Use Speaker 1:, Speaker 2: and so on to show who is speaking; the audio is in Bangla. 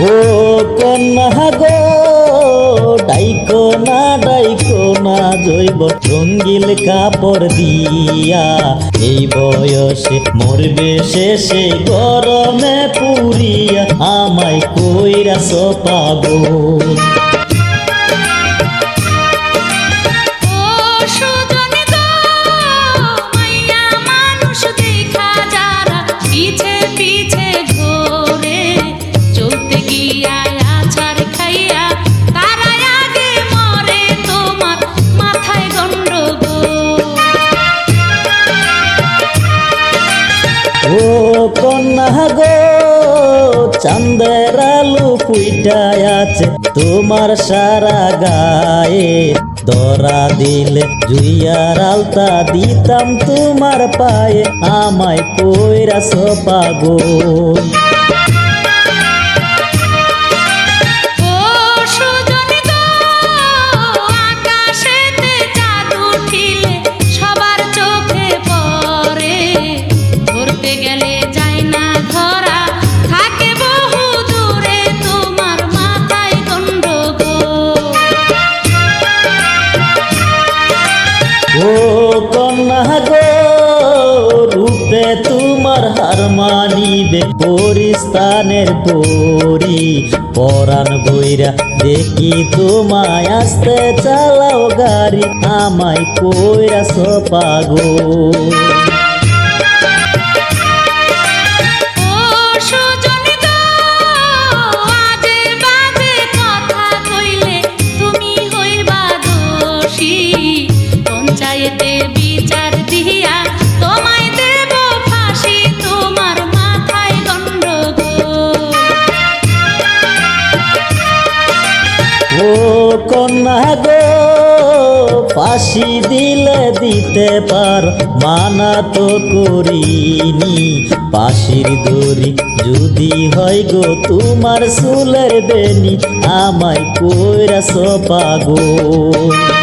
Speaker 1: গো ডাইকো না ডাইকো না, জৈব রঙ্গিল কাপড় দিয়া। এই বয়সে মরবে শেষে গরমে পুরিয়া, আমায় কইরা পাগল কন্যা গো চান্দের আলু পুইটায় আছে তোমার সারা গায়ে। দরা দিলে জুইয়ার আলতা দিতাম তোমার পায়ে, আমায় কইরা পাগল
Speaker 2: ও
Speaker 1: কন্যা গো, রূপে তোমার হার মানিবে পরিস্তানের পরি। পরাণ বইরা দেখি তোমায় আসতে চালাও গাড়ি, আমায় কইরা পাগল। ও কন্যা গো, ফাঁসি দিলে দিতে পার, মানা তো করিনি। পাশির দড়ি যদি হয় গো, তোমার সুলের বেনি আমায় কইরা পাগল।